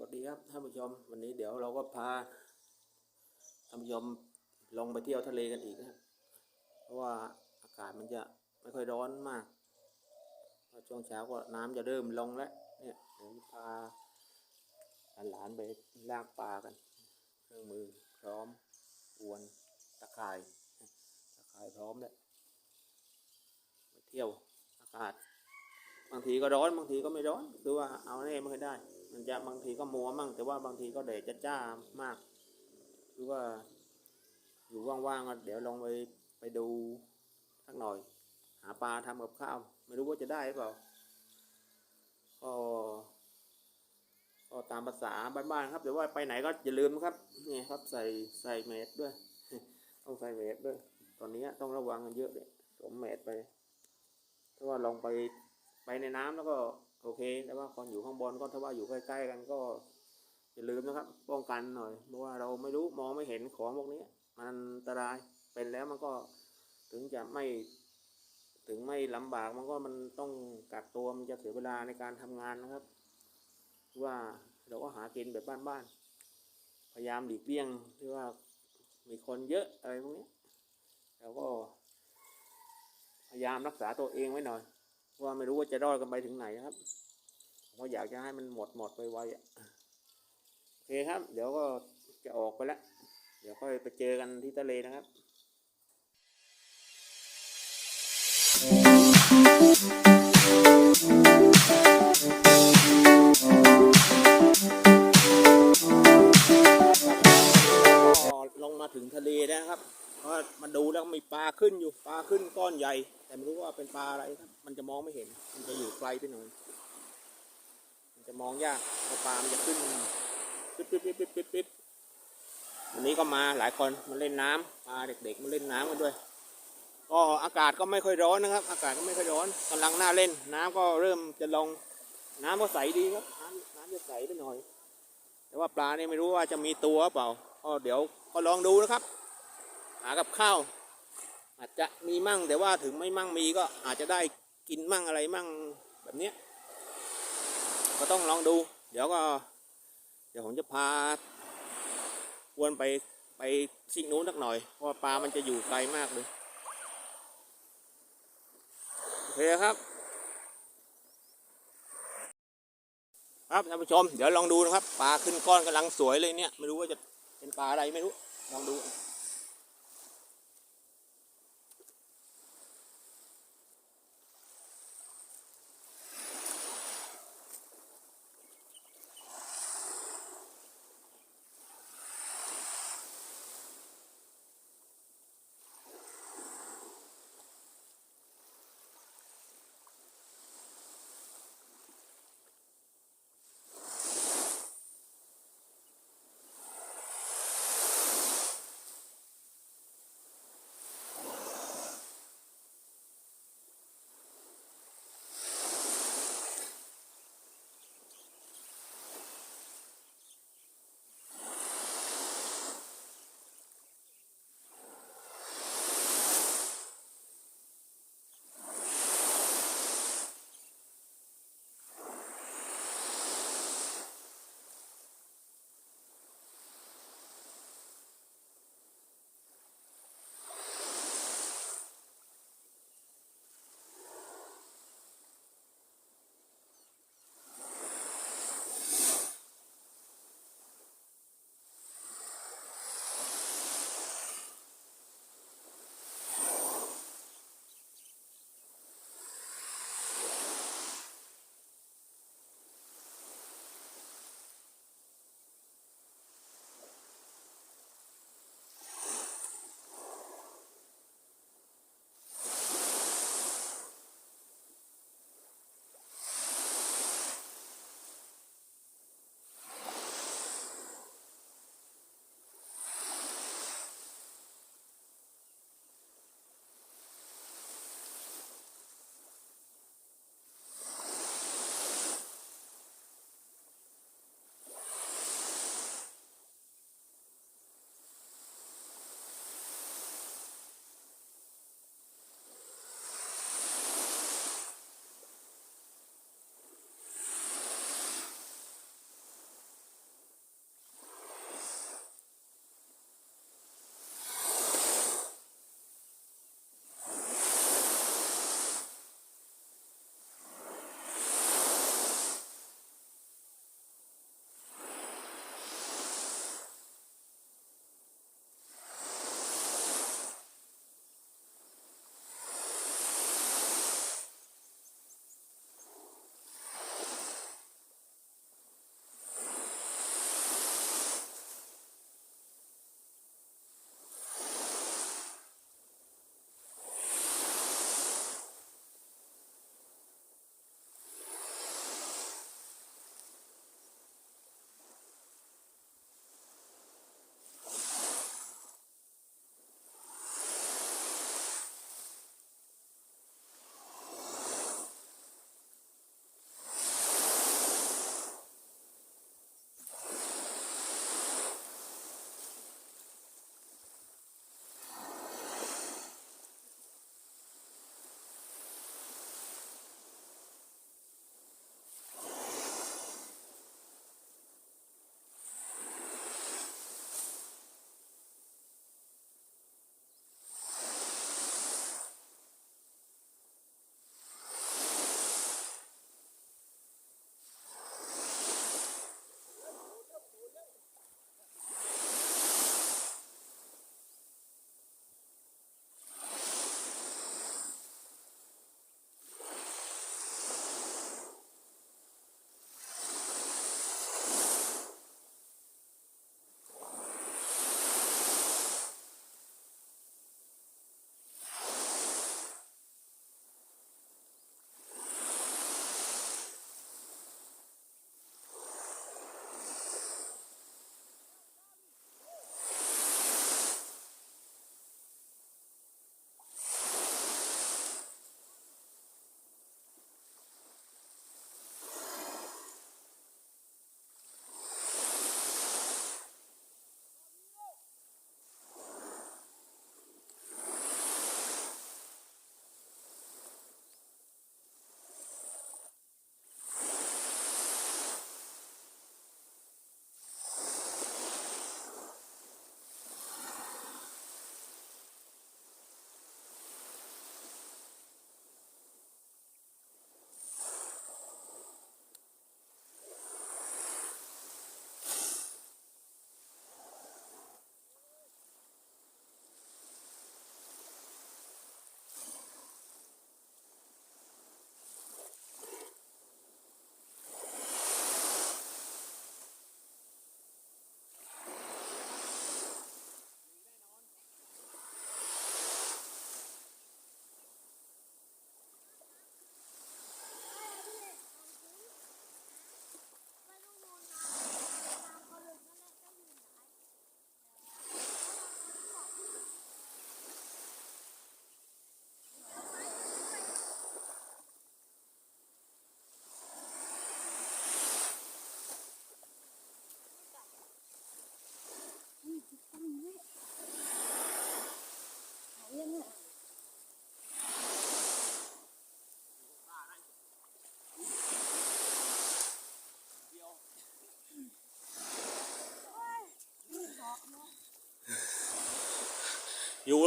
วัสดีครับท่านผู้ชม วันนี้เดี๋ยวเราก็พาท่านผู้ชมลงไปเที่ยวทะเลกันอีกนะเพราะว่าอากาศมันจะไม่ค่อยร้อนมากช่วงเช้าก็น้ำจะเริ่มลงแล้วเนี่ยเดี๋ยวพาหลานไปลากปลากัน เครื่องมือพร้อมอวนตะข่ายตะข่ายพร้อมแล้วไปเที่ยวอากาศ บางทีก็ร้อนบางทีก็ไม่ร้อนคือว่าเอาแน่ไม่ค่อยได้ มันจะบางทีก็มัวมั่งแต่ว่าบางทีก็แดจะจ้ามาก หรือว่าอยู่ว่างๆก็เดี๋ยวลองไปไปดูสักหน่อย หาปลาทำกับข้าว ไม่รู้ว่าจะได้หรือเปล่าก็ก็ตามภาษาบ้านๆครับแต่ว่าไปไหนก็อย่าลืมนะครับนี่ครับใส่ใส่เมสด้วย ต้องใส่เมสด้วย ตอนนี้ต้องระวังกันเยอะเลยสวมเมสไปถ้าว่าลองไปไปในน้ำแล้วก็ โอเคแต่ว่าคนอยู่ข้างบนก็ถ้าว่าอยู่ใกล้ๆกันก็อย่าลืมนะครับ ป้องกันหน่อย เพราะว่าเราไม่รู้มองไม่เห็นของพวกนี้ มันอันตรายเป็นแล้วมันก็ถึงจะไม่ถึงไม่ลำบากมันก็มันต้องกักตัวมันจะเสียเวลาในการทำงานนะครับ ว่าเราก็หากินแบบบ้านๆพยายามหลีกเลี่ยงที่ว่ามีคนเยอะอะไรพวกนี้เราก็ พยายามรักษาตัวเองไว้หน่อยว่าไม่รู้ว่าจะรอดกันไปถึงไหนนะครับ ผมก็อยากจะให้มันหมดหมดไปไวๆอะโอเคครับ เดี๋ยวก็จะออกไปแล้ว เดี๋ยวค่อยไปเจอกันที่ทะเลนะครับ ลงมาถึงทะเลนะครับก็มาดูแล้วมีปลาขึ้นอยู่ปลาขึ้นก้อนใหญ่ แต่ไม่รู้ว่าเป็นปลาอะไรครับ มันจะมองไม่เห็น มันจะอยู่ไกลไปหน่อย จะมองยากเพราปลามันจะขึ้นปิ๊บปิ๊บปิ๊บปิ๊บปิ๊บวันนี้ก็มาหลายคนมาเล่นน้ำปลาเด็กๆมาเล่นน้ำกันด้วย ก็อากาศก็ไม่ค่อยร้อนนะครับ อากาศก็ไม่ค่อยร้อนกำลังน่าเล่น น้ำก็เริ่มจะลงน้ำก็ใสดีครับน้ำน้ำจะใสไปหน่อย แต่ว่าปลาเนี่ยไม่รู้ว่าจะมีตัวหรือเปล่าก็เดี๋ยวก็ลองดูนะครับ หากับข้าวอาจจะมีมั่งแต่ว่าถึงไม่มั่งมีก็อาจจะได้กินมั่งอะไรมั่งแบบเนี้ย ก็ต้องลองดู เดี๋ยวก็ เดี๋ยวผมจะพาวนไปไปซิกนู้นสักหน่อย เพราะปลามันจะอยู่ไกลมากเลยโอเคครับครับท่านผู้ชม เดี๋ยวลองดูนะครับปลาขึ้นก้อนกำลังสวยเลยเนี่ย ไม่รู้ว่าจะเป็นปลาอะไรไม่รู้ ลองดู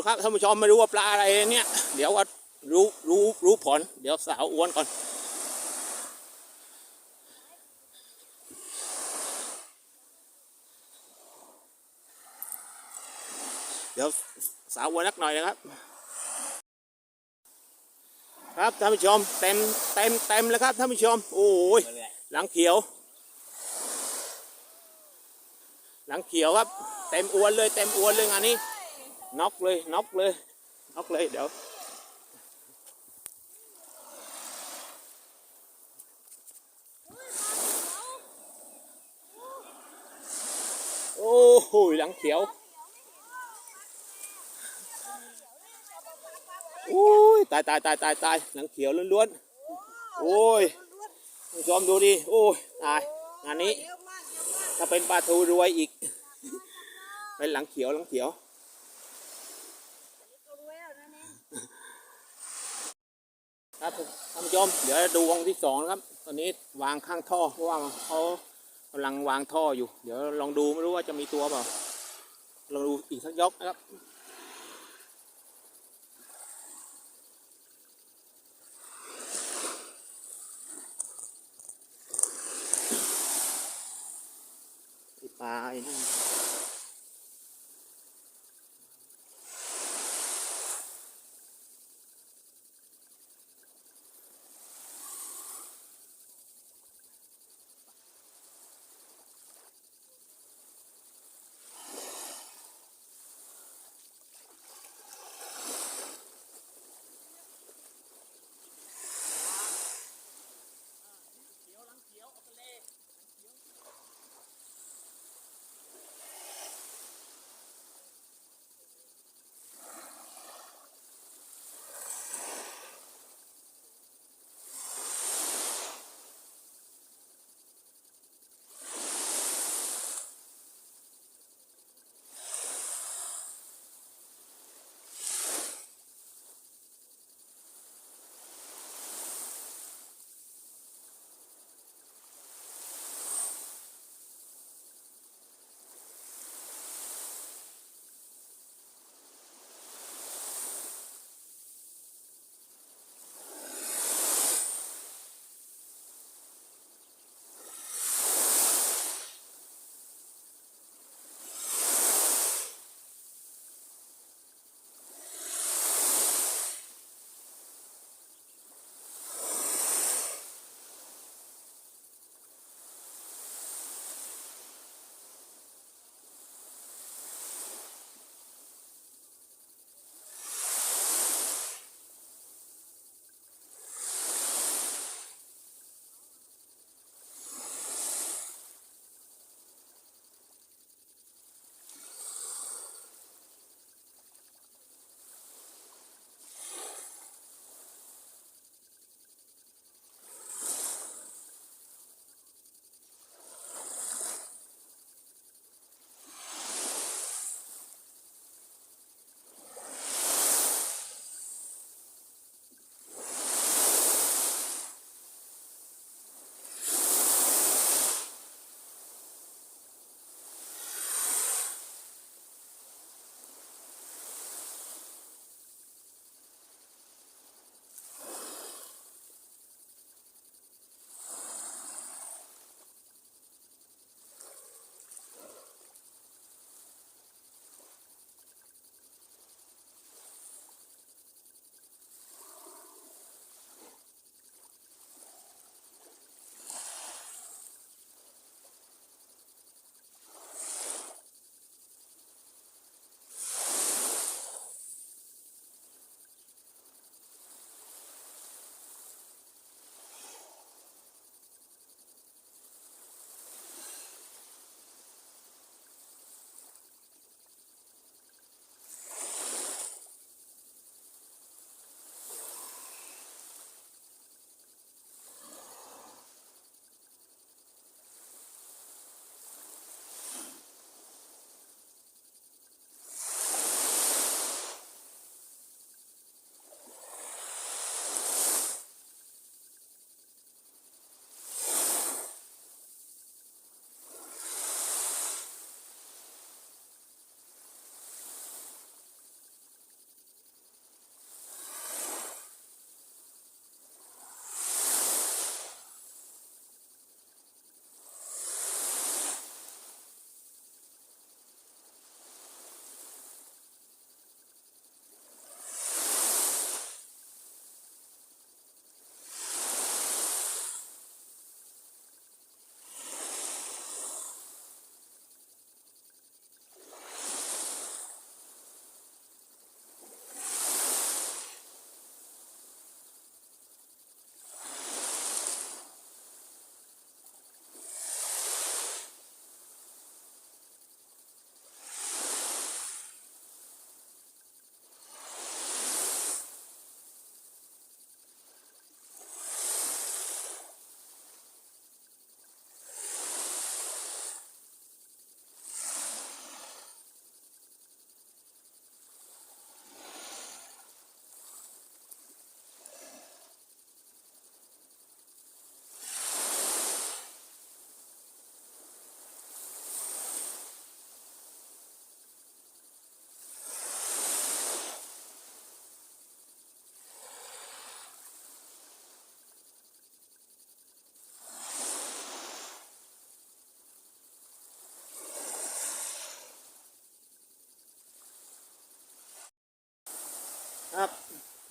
ครับท่านผู้ชมไม่รู้ว่าปลาอะไรเนี่ย เดี๋ยวว่ารู้รู้รู้ผล เดี๋ยวสาวอ้วนก่อน เดี๋ยวสาวอ้วนนักหน่อยนะครับ ครับท่านผู้ชมเต็มเต็มเต็มเลยครับท่านผู้ชมโอ้ยหลังเขียว หลังเขียวครับ เต็มอ้วนเลยเต็มอ้วนเลยงานนี้ น็อกเลยน็อกเลยน็อกเลยเดี๋ยวโอ้โหหลังเขียวโอ้ยตายตายตายตายตายหลังเขียวล้วนๆโอ้ยท่านผู้ชมดูดิโอ้ยตายงานนี้ถ้าเป็นปลาทูรวยอีกเป็นหลังเขียวหลังเขียวรวยแล้วนะเนี่ย ครับท่านผู้ชมเดี๋ยวดูวงที่สองนะครับ ตอนนี้วางข้างท่อเพราะว่าเขากำลังวางท่ออยู่ เดี๋ยวลองดูไม่รู้ว่าจะมีตัวเปล่าลองดูอีกสักยกนะครับไอ้ป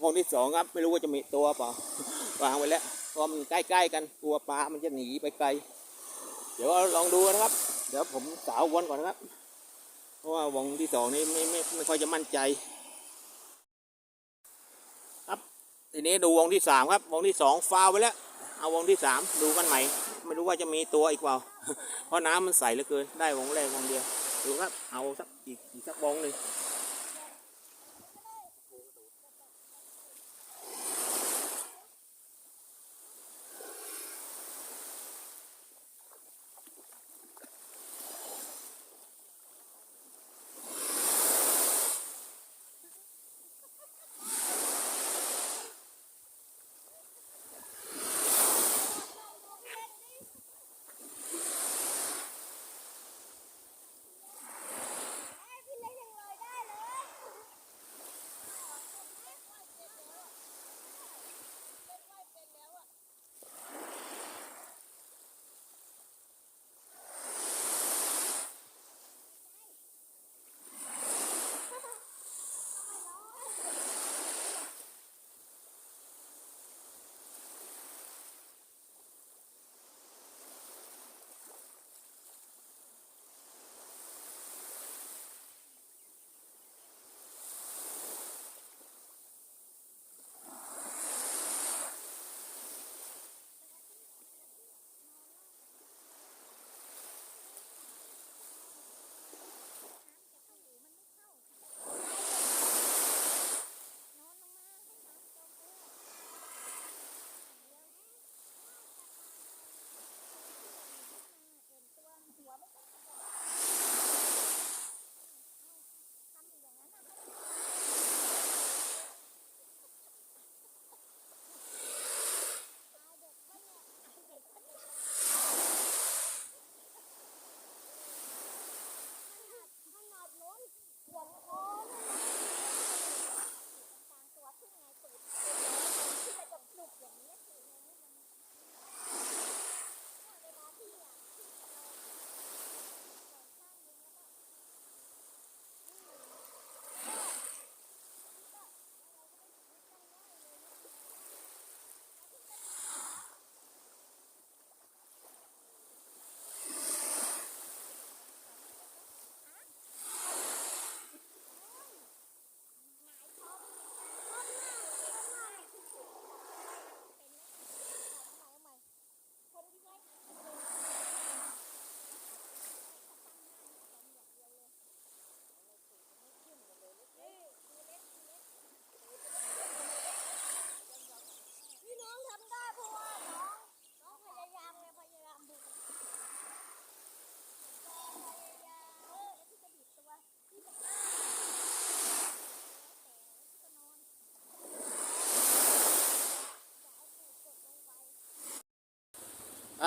ลาไอ้นั่นวงที่สองครับ ไม่รู้ว่าจะมีตัวเปล่าวางไว้แล้วเพราะมันใกล้ๆกันกลัวปลามันจะหนีไปไกล เดี๋ยวลองดูนะครับ เดี๋ยวผมสาววนก่อนนะครับ เพราะว่าวงที่สองนี้ไม่ไม่ไม่ค่อยจะมั่นใจ ครับทีนี้ดูวงที่สามครับ วงที่สองฟาวไปแล้ว เอาวงที่สามดูกันใหม่ไม่รู้ว่าจะมีตัวอีกเปล่า เพราะน้ำมันใสเหลือเกิน ได้วงแรกวงเดียว ดูครับ เอาสักอีกอีกสักวงหนึ่ง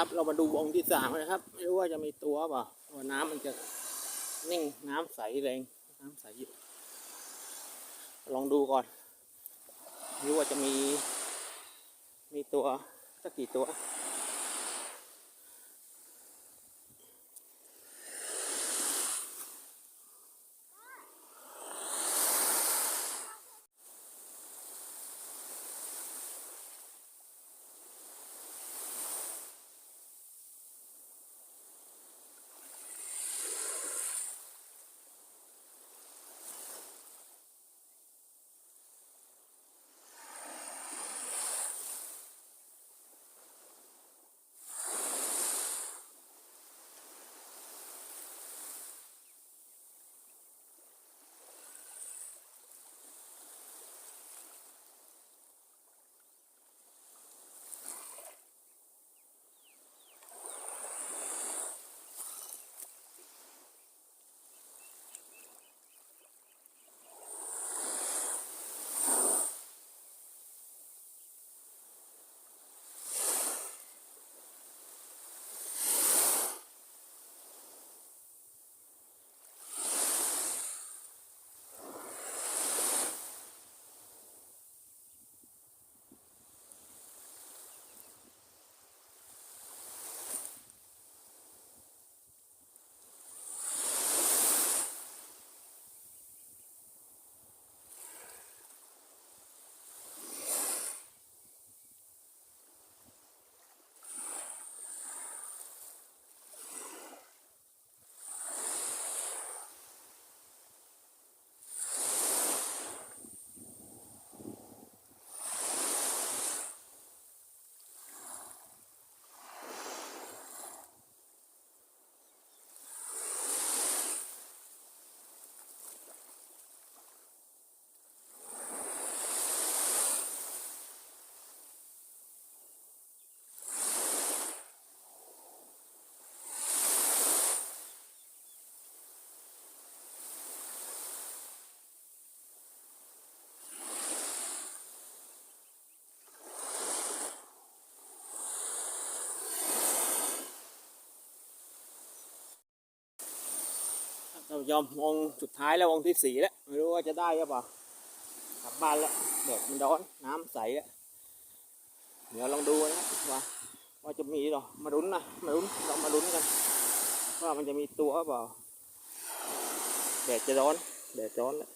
ครับ เรามาดูวงที่สามนะครับ ไม่รู้ว่าจะมีตัวเปล่าเพราะว่าน้ำมันจะนิ่งน้ำใสแรงน้ำใสอยู่ลองดูก่อนไม่รู้ว่าจะมี มีตัวสักกี่ตัว ยอมวงสุดท้ายแล้ววงที่สี่แล้ว ไม่รู้ว่าจะได้หรือเปล่ากลับบ้านแล้วแดดมันร้อนน้ำใสแล้วเดี๋ยวลองดูนะว่าว่าจะมีหรอมาลุ้นนะมาลุ้นเรามาลุ้นกัน ว่ามันจะมีตัวหรือเปล่าแดดจะร้อนแดดร้อนแล้ว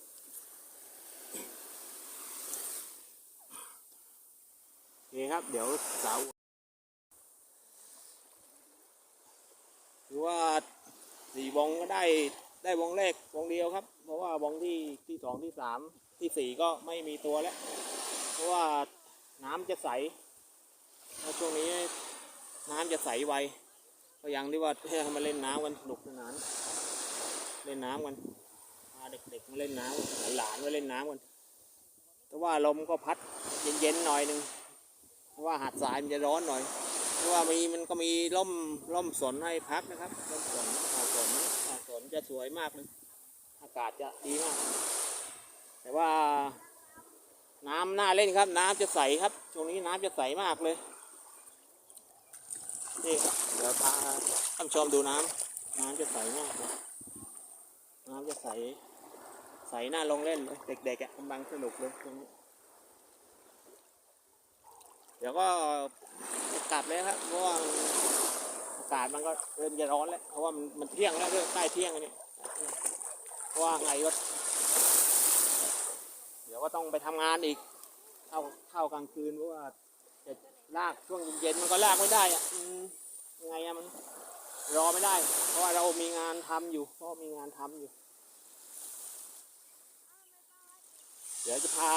โอเคครับ เดี๋ยวเสาร์หรือว่าสี่วงก็ได้ ได้วงแรกวงเดียวครับ เพราะว่าวงที่ที่สองที่สามที่สี่ก็ไม่มีตัวแล้ว เพราะว่าน้ำจะใสแล้วช่วงนี้น้ำจะใสไวก็ยังที่ว่าให้มาเล่นน้ำกันสนุกสนานเล่นน้ำกันพาเด็กๆมาเล่นน้ำหลานๆมาเล่นน้ำกันแต่ว่าลมก็พัดเย็นๆหน่อยหนึ่งเพราะว่าหาดทรายมันจะร้อนหน่อยเพราะว่ามีมันก็มีร่มร่มสนให้พักนะครับร่มสน นจะสวยมากเลยอากาศจะดีมาก แต่ว่า น้ำน่าเล่นครับ น้ำจะใสครับช่วงนี้น้ำจะใสมากเลยนี่เดี๋ยวพาท่านชมดูน้ำน้ำจะใสมากเลยน้ำจะใส ใสน้าลงเล่นเลยเด็กๆอะกำลังสนุกเลยตรงนี้เดี๋ยวก็กลับเลยครับเพราะว่าากาศมันก็เริ่มจะร้อนแล้วเพราะว่ามันมันเที่ยงแล้วเริ่มใกล้เที่ยงแล้วนี่ว่าไงก็เดี๋ยวก็ต้องไปทำงานอีกเข้าเข้ากลางคืนเพราะว่าจะลากช่วงเย็นๆมันก็ลากไม่ได้อะยังไงอะมันรอไม่ได้ เพราะว่าเรามีงานทำอยู่เพราะมีงานทำอยู่ เดี๋ยวจะพา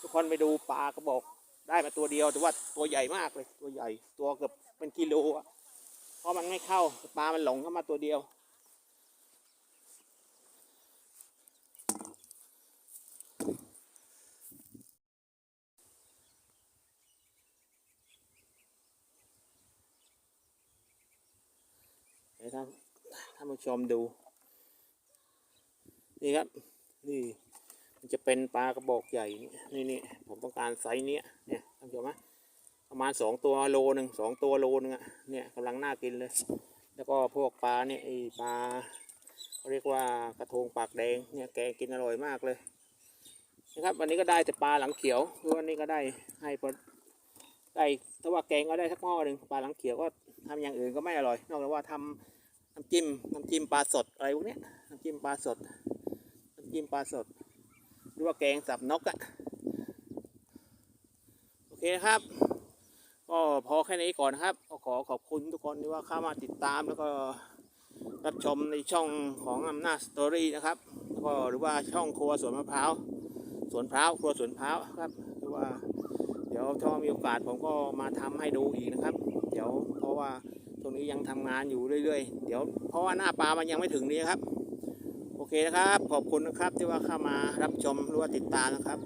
ทุกคนไปดูปลากระบอกได้มาตัวเดียวแต่ว่าตัวใหญ่มากเลย ตัวใหญ่ตัวเกือบเป็นกิโลอะ เพราะมันไม่เข้าปลามันหลงเข้ามาตัวเดียว เดี๋ยวท่านท่านผู้ชมดู นี่ครับ นี่มันจะเป็นปลากระบอกใหญ่ นี่นี่นี่ผมต้องการไซส์เนี้ยเนี่ยท่านผู้ชมไหม ประมาณสองตัวโลหนึ่งสองตัวโลหนึงอะเนี่ยกำลังน่ากินเลย แล้วก็พวกปลาเนี่ยไอปลาเขาเรียกว่ากระทงปากแดงเนี่ยแกงกินอร่อยมากเลยนะครับวันนี้ก็ได้แต่ปลาหลังเขียวหรือวันนี้ก็ได้ให้พอได้ถ้าว่าแกงก็ได้สักหม้อหนึ่งปลาหลังเขียวก็ทำอย่างอื่นก็ไม่อร่อย นอกจากว่าทำน้ำจิ้มน้ำจิ้มปลาสดอะไรพวกนี้น้ำจิ้มปลาสดน้ำจิ้มปลาสด หรือว่าแกงสับนกอะโอเคครับ ก็พอแค่นี้ก่อนนะครับก็ขอขอบคุณทุกคนที่ว่าเข้ามาติดตามแล้วก็รับชมในช่องของอำนาจสตอรี่นะครับแล้วก็หรือว่าช่องครัวสวนมะพร้าวสวนพร้าวครัวสวนพร้าวครับหรือว่า เดี๋ยวถ้ามีโอกาสผมก็มาทำให้ดูอีกนะครับ เดี๋ยวเพราะว่าตรงนี้ยังทำงานอยู่เรื่อยๆ เดี๋ยวเพราะว่าหน้าปลามันยังไม่ถึงนี้ครับ โอเคนะครับ ขอบคุณนะครับที่ว่าเข้ามารับชมหรือว่าติดตามนะครับ